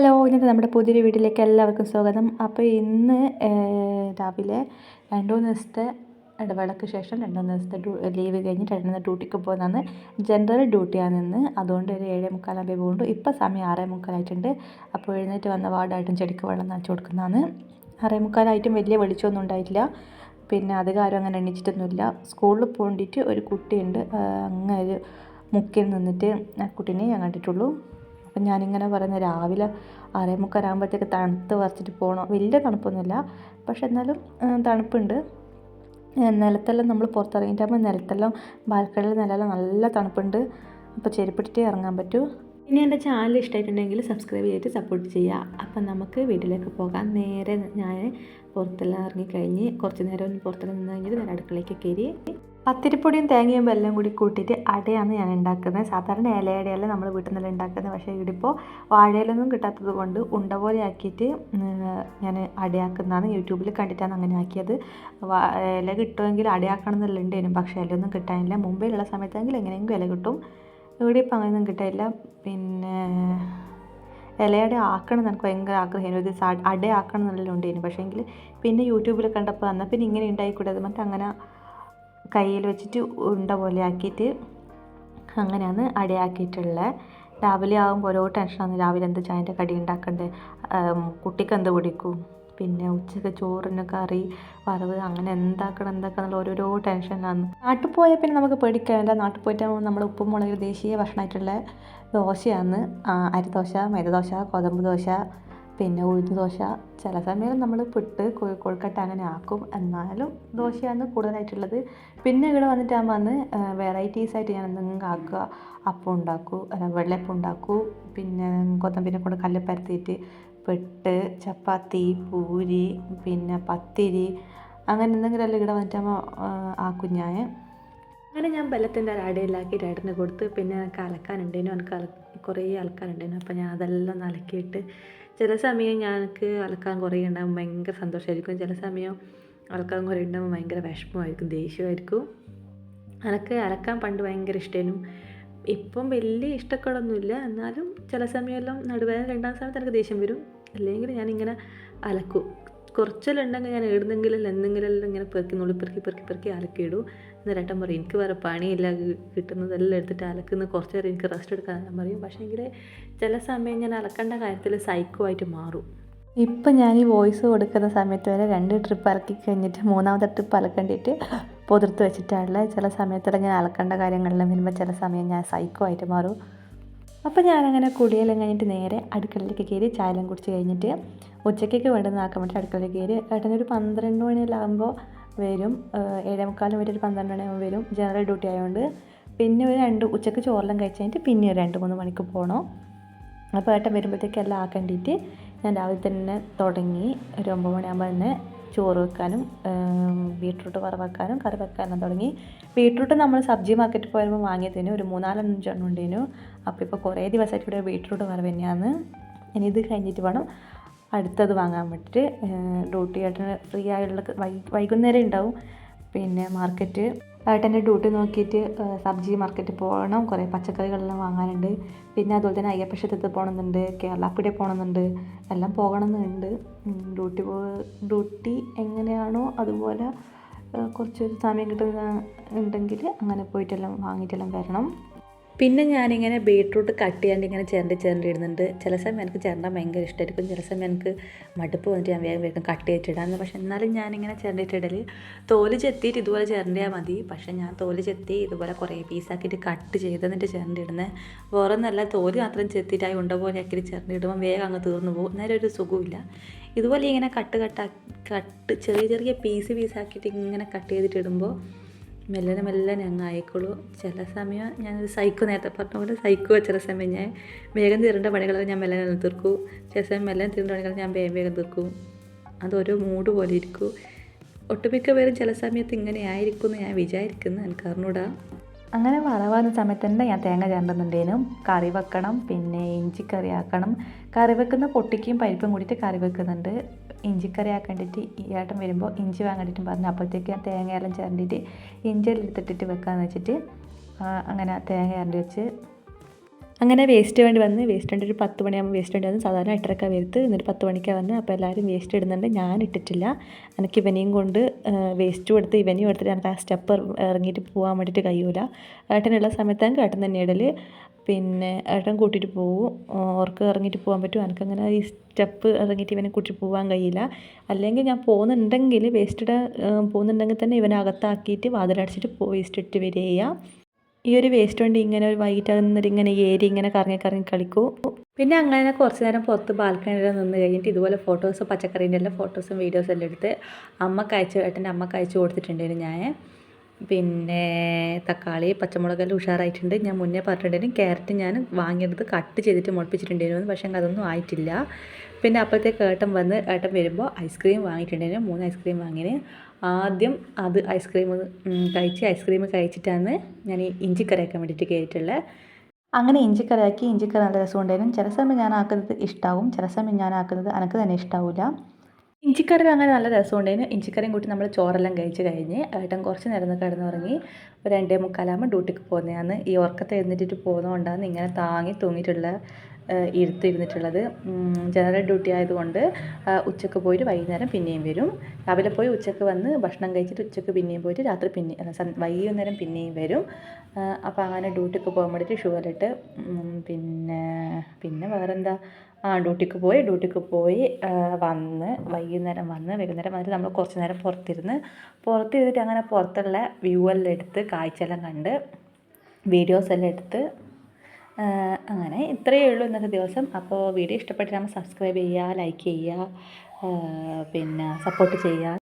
Hello ഇന്നത്തെ നമ്മുടെ പുതിയൊരു വീട്ടിലേക്ക് എല്ലാവർക്കും സ്വാഗതം. അപ്പോൾ ഇന്ന് രാവിലെ രണ്ട് ദിവസത്തെ ഇടവേളയ്ക്ക് ശേഷം രണ്ട് ദിവസത്തെ ലീവ് കഴിഞ്ഞിട്ട് രണ്ട് ഡ്യൂട്ടിക്ക് പോകുന്നതാണ്. ജനറൽ ഡ്യൂട്ടിയാണ് ഇന്ന്. അതുകൊണ്ട് ഒരു ഏഴേ മുക്കാലാകുമ്പോൾ പോകുന്നുണ്ട് ഇപ്പോൾ സമയം ആറേ മുക്കാലായിട്ടുണ്ട്. അപ്പോൾ എഴുന്നേറ്റ് വന്ന വാർഡായിട്ടും ചെടിക്ക് വെള്ളം നനച്ചു കൊടുക്കുന്നതാണ്. ആറേ മുക്കാലായിട്ടും വലിയ വെളിച്ചമൊന്നും ഉണ്ടായിട്ടില്ല. പിന്നെ അധികം അങ്ങനെ എണീച്ചിട്ടൊന്നുമില്ല. സ്കൂളിൽ പോകേണ്ടിയിട്ട് ഒരു കുട്ടിയുണ്ട്. അങ്ങനെ ഒരു മുക്കിൽ നിന്നിട്ട് ആ കുട്ടീനെ ഞാൻ കണ്ടിട്ടുള്ളൂ. അപ്പം ഞാനിങ്ങനെ പറയുന്നത് രാവിലെ ആറേ മുക്കാലാകുമ്പോഴത്തേക്ക് തണുത്ത് വരച്ചിട്ട് പോകണം. വലിയ തണുപ്പൊന്നുമില്ല പക്ഷെ എന്നാലും തണുപ്പുണ്ട്. നിലത്തെല്ലാം നമ്മൾ പുറത്തിറങ്ങിയിട്ടാകുമ്പോൾ നിലത്തെല്ലാം ബാൽക്കണിയിൽ നിലയെല്ലാം നല്ല തണുപ്പുണ്ട്. അപ്പോൾ ചെരുപ്പിട്ടിട്ടേ ഇറങ്ങാൻ പറ്റൂ. ഇനി എന്റെ ചാനൽ ഇഷ്ടമായിട്ടുണ്ടെങ്കിൽ സബ്സ്ക്രൈബ് ചെയ്തിട്ട് സപ്പോർട്ട് ചെയ്യുക. അപ്പം നമുക്ക് വീട്ടിലേക്ക് പോകാം. നേരെ ഞാൻ പുറത്തെല്ലാം ഇറങ്ങിക്കഴിഞ്ഞ് കുറച്ച് നേരം ഒന്ന് പുറത്തെല്ലാം നിന്ന് കഴിഞ്ഞിട്ട് നേരെ അടുക്കളയ്ക്ക് കയറി പത്തിരിപ്പൊടിയും തേങ്ങയും വെല്ലം കൂടി കൂട്ടിയിട്ട് അടയാണ് ഞാൻ ഉണ്ടാക്കുന്നത്. സാധാരണ ഇലയടയല്ല നമ്മൾ വീട്ടിൽ നിന്നെല്ലാം ഉണ്ടാക്കുന്നത്. പക്ഷേ ഇവിടിപ്പോൾ വാഴയിലൊന്നും കിട്ടാത്തത് കൊണ്ട് ഉണ്ട പോലെ ആക്കിയിട്ട് ഞാൻ അടയാക്കുന്നതാണ്. യൂട്യൂബിൽ കണ്ടിട്ടാണ് അങ്ങനെ ആക്കിയത്. ഇല കിട്ടുമെങ്കിൽ അടയാക്കണം ഉണ്ടേനും പക്ഷേ ഇലയൊന്നും കിട്ടാനില്ല. മുമ്പേലുള്ള സമയത്തെങ്കിൽ എങ്ങനെയെങ്കിലും ഇല കിട്ടും. ഇവിടെ ഇപ്പം അങ്ങനെയൊന്നും കിട്ടാനില്ല. പിന്നെ ഇലയുടെ ആക്കണം എന്ന് എനിക്ക് ഭയങ്കര ആഗ്രഹമായിരുന്നു. ഇത് അടയാക്കണം എന്നുള്ളതിലുണ്ടായിരുന്നു എന്നെല്ലാം പക്ഷേ എങ്കിൽ പിന്നെ യൂട്യൂബിൽ കണ്ടപ്പോൾ വന്നാൽ പിന്നെ ഇങ്ങനെ ഉണ്ടായിക്കൂടെ അത് മറ്റേ അങ്ങനെ കയ്യിൽ വെച്ചിട്ട് ഉണ്ട പോലെ ആക്കിയിട്ട് അങ്ങനെയാണ് അടയാക്കിയിട്ടുള്ളത് രാവിലെ ആകുമ്പോൾ ഓരോ ടെൻഷനാണ് രാവിലെ എന്ത് ചായന്റെ കടി ഉണ്ടാക്കണ്ടേ? കുട്ടിക്ക് എന്ത് പിടിക്കും? പിന്നെ ഉച്ചയ്ക്ക് ചോറിന് കറി വറവ് അങ്ങനെ എന്താക്കണം എന്നുള്ള ഓരോരോ ടെൻഷനാണ് നാട്ടിൽ പോയാൽ പിന്നെ നമുക്ക് പേടിക്കാനില്ല. നാട്ടിൽ പോയിട്ട് നമ്മൾ ഉപ്പും മുളക് ദേശീയ ഭക്ഷണമായിട്ടുള്ള ദോശയാണ്. അരിദോശ മൈദദോശ ഗോതമ്പ് ദോശ പിന്നെ ഉഴുന്ന് ദോശ. ചില സമയം നമ്മൾ പുട്ട് കൊഴുക്കട്ട അങ്ങനെ ആക്കും. എന്നാലും ദോശയാണ് കൂടുതലായിട്ടുള്ളത്. പിന്നെ ഇവിടെ വന്നിട്ടാകുമ്പോൾ വന്ന് വെറൈറ്റീസ് ആയിട്ട് ഞാൻ എന്തെങ്കിലും ആക്കുക അപ്പം ഉണ്ടാക്കും വെള്ളയപ്പം ഉണ്ടാക്കും. പിന്നെ കൊത്തമ്പിനെ കൊണ്ട് കല്ല് പരത്തിയിട്ട് പെട്ട് ചപ്പാത്തി പൂരി പിന്നെ പത്തിരി അങ്ങനെ എന്തെങ്കിലും എല്ലാം ഇവിടെ വന്നിട്ടാകുമ്പോൾ ആക്കും ഞാൻ. അങ്ങനെ ഞാൻ ബലത്തിന്റെ അടയിലാക്കിയിട്ട് ഏട്ടന് കൊടുത്ത് പിന്നെ എനിക്ക് അലക്കാനുണ്ടേനു എനിക്ക് കുറേ അലക്കാനുണ്ടേനു അപ്പോൾ ഞാൻ അതെല്ലാം അലക്കിയിട്ട് ചില സമയം ഞങ്ങൾക്ക് അലക്കാൻ കുറേ ഉണ്ടാകും ഭയങ്കര സന്തോഷമായിരിക്കും ചില സമയം അലക്കാൻ കുറേ ഉണ്ടാകും ഭയങ്കര വിഷമമായിരിക്കും ദേഷ്യമായിരിക്കും. അനക്ക് അലക്കാൻ പണ്ട് ഭയങ്കര ഇഷ്ടമായിരുന്നു ഇപ്പം വലിയ ഇഷ്ടക്കേടൊന്നുമില്ല എന്നാലും ചില സമയമെല്ലാം നടുവേദന രണ്ടാം സമയത്ത് എനിക്ക് ദേഷ്യം വരും. അല്ലെങ്കിൽ ഞാനിങ്ങനെ അലക്കും. കുറച്ചെല്ലാം ഉണ്ടെങ്കിൽ ഞാൻ എഴുന്നെങ്കിലും എന്തെങ്കിലും ഇങ്ങനെ പെറുക്കി നുള്ളി പെറുക്കി പെറുക്കി പെറുക്കി അലക്കിയിടും എന്നിട്ട് ഏട്ടൻ പറയും എനിക്ക് വേറെ പണിയില്ല കിട്ടുന്നതെല്ലാം എടുത്തിട്ട് അലക്കുന്ന കുറച്ച് നേരം എനിക്ക് റെസ്റ്റ് എടുക്കാൻ പറയും. പക്ഷേ എങ്കിൽ ചില സമയം ഞാൻ അലക്കേണ്ട കാര്യത്തിൽ സൈക്കോ ആയിട്ട് മാറും. ഇപ്പം ഞാൻ ഈ വോയിസ് കൊടുക്കുന്ന സമയത്ത് വരെ രണ്ട് ട്രിപ്പ് അലക്കി കഴിഞ്ഞിട്ട് മൂന്നാമത്തെ ട്രിപ്പ് അലക്കേണ്ടിയിട്ട് പൊതിർത്ത് വെച്ചിട്ടാണുള്ളത് ചില സമയത്തെല്ലാം ഞാൻ അലക്കേണ്ട കാര്യങ്ങളെല്ലാം വരുമ്പോൾ ചില സമയം ഞാൻ സൈക്കോ ആയിട്ട് മാറും. അപ്പോൾ ഞാനങ്ങനെ കുളിയെല്ലാം കഴിഞ്ഞിട്ട് നേരെ അടുക്കളയിലേക്ക് കയറി ചായയെല്ലാം കുടിച്ച് കഴിഞ്ഞിട്ട് ഉച്ചയ്ക്കൊക്കെ വേണ്ടുന്നതാക്കാൻ വേണ്ടി അടുക്കളയിൽ കയറി ഏട്ടനൊരു പന്ത്രണ്ട് മണിയെല്ലാം ആകുമ്പോൾ വരും. ഏഴേ മുക്കാലും വരെ ഒരു പന്ത്രണ്ട് മണിയാകുമ്പോൾ വരും. ജനറൽ ഡ്യൂട്ടി ആയതുകൊണ്ട് പിന്നെ ഒരു രണ്ട് ഉച്ചയ്ക്ക് ചോറെല്ലാം കഴിച്ച് കഴിഞ്ഞിട്ട് പിന്നെ ഒരു രണ്ട് മൂന്ന് മണിക്ക് പോകണം അപ്പോൾ ഏട്ടൻ വരുമ്പോഴത്തേക്ക് എല്ലാം ആക്കേണ്ടിയിട്ട് ഞാൻ രാവിലെ തന്നെ തുടങ്ങി. ഒരു ഒമ്പത് മണിയാകുമ്പോൾ തന്നെ ചോറ് വെക്കാനും ബീട്രൂട്ട് വറവാക്കാനും കറി വെക്കാനും തുടങ്ങി. ബീട്രൂട്ട് നമ്മൾ സബ്ജി മാർക്കറ്റിൽ പോയപ്പോൾ വാങ്ങിയതിന്. ഒരു മൂന്നാലഞ്ചെണ്ണം ഉണ്ടേനു. അപ്പോൾ ഇപ്പോൾ കുറേ ദിവസമായിട്ട് ഇവിടെ ബീട്രൂട്ട് വറവ് തന്നെയാണ്. ഇനി ഇത് കഴിഞ്ഞിട്ട് വേണം അടുത്തത് വാങ്ങാൻ വേണ്ടിയിട്ട് ഡ്യൂട്ടി ഏട്ടന് ഫ്രീ ആയുള്ള വൈകുന്നേരം ഉണ്ടാവും. പിന്നെ മാർക്കറ്റ് ഏട്ടന്റെ ഡ്യൂട്ടി നോക്കിയിട്ട് സബ്ജി മാർക്കറ്റിൽ പോകണം. കുറേ പച്ചക്കറികളെല്ലാം വാങ്ങാനുണ്ട്. പിന്നെ അതുപോലെ തന്നെ അയ്യപ്പക്ഷേത്രത്തിൽ പോകണമെന്നുണ്ട് കേരളാപ്പിടെ പോകണമെന്നുണ്ട് എല്ലാം പോകണമെന്നുണ്ട്. ഡ്യൂട്ടി പോ ഡ്യൂട്ടി എങ്ങനെയാണോ അതുപോലെ കുറച്ച് സമയം കിട്ടുന്ന ഉണ്ടെങ്കിൽ അങ്ങനെ പോയിട്ടെല്ലാം വാങ്ങിയിട്ടെല്ലാം വരണം. പിന്നെ ഞാനിങ്ങനെ ബീട്രൂട്ട് കട്ട് ചെയ്യാണ്ട് ഇങ്ങനെ ചിരണ്ടി ചിരണ്ടി ഇടുന്നുണ്ട്. ചില സമയം എനിക്ക് ചിരണ്ടാൻ ഭയങ്കര ഇഷ്ടമായിരിക്കും ചില സമയം എനിക്ക് മടുപ്പ് വന്നിട്ട് ഞാൻ വേഗം വേഗം കട്ട് ചെയ്തിട്ടിടാന്ന് പക്ഷെ എന്നാലും ഞാനിങ്ങനെ ചിരണ്ടിട്ടിടൽ തോൽ ചെത്തിയിട്ട് ഇതുപോലെ ചിരണ്ടിയാൽ മതി. പക്ഷെ ഞാൻ തോൽ ചെത്തി ഇതുപോലെ കുറേ പീസാക്കിയിട്ട് കട്ട് ചെയ്ത് എന്നിട്ട് ചിരണ്ടി ഇടുന്നത് വേറെ ഒന്നല്ല തോൽ മാത്രം ചെത്തിയിട്ട് ആ ഉണ്ട പോലെ ആക്കി ചിരണ്ടി ഇടുമ്പോൾ വേഗം അങ്ങ് തീർന്നു പോകും. നേരെ ഒരു സുഖമില്ല ഇതുപോലെ ഇങ്ങനെ കട്ട് കട്ടാ കട്ട് ചെറിയ ചെറിയ പീസ് പീസാക്കിയിട്ട് ഇങ്ങനെ കട്ട് ചെയ്തിട്ട് ഇടുമ്പോൾ മെല്ലനെ മെല്ലനെ അങ്ങ് ആയിക്കോളൂ ചില സമയം ഞാനൊരു സൈക്കോ നേരത്തെ പറഞ്ഞ പോലെ സൈക്കോ ചില സമയം ഞാൻ വേഗം തീരേണ്ട പണികളൊക്കെ ഞാൻ മെല്ലനെ തീർക്കും. ചില സമയം മെല്ലനെ തീരേണ്ട പണികൾ ഞാൻ വേഗം വേഗം തീർക്കും. അതൊരു മൂഡ് പോലെ ഇരിക്കും. ഒട്ടുമിക്ക പേരും ചില സമയത്ത് ഇങ്ങനെ ആയിരിക്കും എന്ന് ഞാൻ വിചാരിക്കുന്നു എനിക്ക് അറിഞ്ഞൂടാ അങ്ങനെ വറവാകുന്ന സമയത്ത് തന്നെ ഞാൻ തേങ്ങ ചേർന്നുണ്ടേനും കറി വെക്കണം പിന്നെ ഇഞ്ചിക്കറി ആക്കണം. കറി വെക്കുന്ന പൊട്ടിക്കും പരിപ്പും കൂടിയിട്ട് കറി വെക്കുന്നുണ്ട്. ഇഞ്ചിക്കറി ആക്കേണ്ടിയിട്ട് ഈ ഏട്ടൻ വരുമ്പോൾ ഇഞ്ചി വാങ്ങിയിട്ടും പറഞ്ഞു. അപ്പോഴത്തേക്ക് ഞാൻ തേങ്ങയെല്ലാം ചേർന്നിട്ട് ഇഞ്ചി എടുത്തിട്ടിട്ട് വെക്കാമെന്ന് വെച്ചിട്ട് അങ്ങനെ തേങ്ങ ചേർന്ന് വെച്ച് അങ്ങനെ വേസ്റ്റ് വേണ്ടി വന്ന് വേസ്റ്റ് വേണ്ടി ഒരു പത്ത് മണിയാകുമ്പോൾ വേസ്റ്റ് വേണ്ടി വന്ന് സാധാരണ എട്ടരക്ക വരുത്ത് എന്നിട്ട് പത്ത് മണിക്കാണ് വന്ന് അപ്പോൾ എല്ലാവരും വേസ്റ്റ് ഇടുന്നുണ്ട്. ഞാൻ ഇട്ടിട്ടില്ല. എനിക്ക് ഇവനെയും കൊണ്ട് വേസ്റ്റും എടുത്ത് ഇവനെയും എടുത്തിട്ട് എനിക്ക് ആ സ്റ്റെപ്പ് ഇറങ്ങിയിട്ട് പോകാൻ വേണ്ടിയിട്ട് കഴിയൂല. ഏട്ടനുള്ള സമയത്താണ് ഏട്ടൻ തന്നെ ഇടൽ പിന്നെ ഏട്ടൻ കൂട്ടിയിട്ട് പോകും ഓർക്ക് ഇറങ്ങിയിട്ട് പോകാൻ പറ്റും. എനിക്കങ്ങനെ ഈ സ്റ്റെപ്പ് ഇറങ്ങിയിട്ട് ഇവനെ കൂട്ടിയിട്ട് പോകാൻ കഴിയില്ല. അല്ലെങ്കിൽ ഞാൻ പോകുന്നുണ്ടെങ്കിൽ വേസ്റ്റ് ഇടാൻ പോകുന്നുണ്ടെങ്കിൽ തന്നെ ഇവനെ അകത്താക്കിയിട്ട് വാതിലടച്ചിട്ട് വേസ്റ്റ് ഇട്ട് വരിക. ഈ ഒരു വേസ്റ്റ് കൊണ്ട് ഇങ്ങനെ ഒരു വൈകിട്ട് നിന്നിട്ട് ഇങ്ങനെ ഏരി ഇങ്ങനെ കറങ്ങി കറങ്ങി കളിക്കൂ. പിന്നെ അങ്ങനെ കുറച്ച് നേരം പുറത്ത് ബാൽക്കണിയിൽ നിന്ന് കഴിഞ്ഞിട്ട് ഇതുപോലെ ഫോട്ടോസ് പച്ചക്കറീന്റെ എല്ലാം ഫോട്ടോസും വീഡിയോസും എല്ലാം എടുത്ത് അമ്മയ്ക്ക് അയച്ചു ഏട്ടന്റെ അമ്മയ്ക്ക് അയച്ചു കൊടുത്തിട്ടുണ്ടായിരുന്നു ഞാൻ പിന്നെ തക്കാളി പച്ചമുളകെല്ലാം ഉഷാറായിട്ടുണ്ട്. ഞാൻ മുന്നേ പറഞ്ഞിട്ടുണ്ടായിരുന്നു ക്യാരറ്റ് ഞാൻ വാങ്ങിയെടുത്ത് കട്ട് ചെയ്തിട്ട് മുളപ്പിച്ചിട്ടുണ്ടായിരുന്നു. പക്ഷെ അതൊന്നും ആയിട്ടില്ല. പിന്നെ അപ്പോഴത്തേക്ക് ഏട്ടൻ വന്ന് ഏട്ടൻ വരുമ്പോൾ ഐസ്ക്രീം വാങ്ങിയിട്ടുണ്ടായിരുന്നു. മൂന്ന് ഐസ്ക്രീം വാങ്ങിന്. ആദ്യം അത് ഐസ്ക്രീം കഴിച്ച് ഐസ്ക്രീം കഴിച്ചിട്ടാണ് ഞാൻ ഈ ഇഞ്ചിക്കറി ആക്കാൻ വേണ്ടിയിട്ട് കയറിയിട്ടുള്ളത് അങ്ങനെ ഇഞ്ചിക്കറി ആക്കി ഇഞ്ചിക്കറി നല്ല രസമുണ്ടായിരുന്നു. ചില സമയം ഞാൻ ആക്കുന്നത് ഇഷ്ടമാവും ചില സമയം ഞാൻ ആക്കുന്നത് എനിക്ക് തന്നെ ഇഷ്ടാവില്ല ഇഞ്ചിക്കറി അങ്ങനെ നല്ല രസമുണ്ടായിരുന്നു ഇഞ്ചിക്കറിയും കൂട്ടി നമ്മൾ ചോറെല്ലാം കഴിച്ച് കഴിഞ്ഞ് ഏട്ടൻ കുറച്ച് നേരം കിടന്നുറങ്ങി. ഒരു രണ്ടേ മുക്കാലാകുമ്പോൾ ഡ്യൂട്ടിക്ക് പോകുന്നതാണ് ഈ ഉറക്കത്തെ എഴുന്നേറ്റിട്ട് പോകുന്നതുകൊണ്ടാണ് ഇങ്ങനെ താങ്ങി തൂങ്ങിയിട്ടുള്ള ഇരുത്ത് ഇരുന്നിട്ടുള്ളത്. ജനറൽ ഡ്യൂട്ടി ആയതുകൊണ്ട് ഉച്ചയ്ക്ക് പോയിട്ട് വൈകുന്നേരം പിന്നെയും വരും. രാവിലെ പോയി ഉച്ചയ്ക്ക് വന്ന് ഭക്ഷണം കഴിച്ചിട്ട് ഉച്ചയ്ക്ക് പിന്നെയും പോയിട്ട് രാത്രി പിന്നെ വൈകുന്നേരം പിന്നെയും വരും. അപ്പോൾ അങ്ങനെ ഡ്യൂട്ടിക്ക് പോകാൻ വേണ്ടിയിട്ട് ഷുഗറിട്ട് പിന്നെ പിന്നെ വേറെന്താ? ആ ഡ്യൂട്ടിക്ക് പോയി ഡ്യൂട്ടിക്ക് പോയി വന്ന് വൈകുന്നേരം വന്ന് വൈകുന്നേരം വന്നിട്ട് നമ്മൾ കുറച്ച് നേരം പുറത്തിരുന്ന് പുറത്തിരുന്നിട്ട് അങ്ങനെ പുറത്തുള്ള വ്യൂ എല്ലാം എടുത്ത് കാഴ്ചയെല്ലാം കണ്ട് വീഡിയോസ് എല്ലാം എടുത്ത് അങ്ങനെ ഇത്രയേ ഉള്ളൂ ഇന്നത്തെ ദിവസം. അപ്പോൾ വീഡിയോ ഇഷ്ടപ്പെട്ടാൽ സബ്സ്ക്രൈബ് ചെയ്യുക ലൈക്ക് ചെയ്യുക പിന്നെ സപ്പോർട്ട് ചെയ്യുക.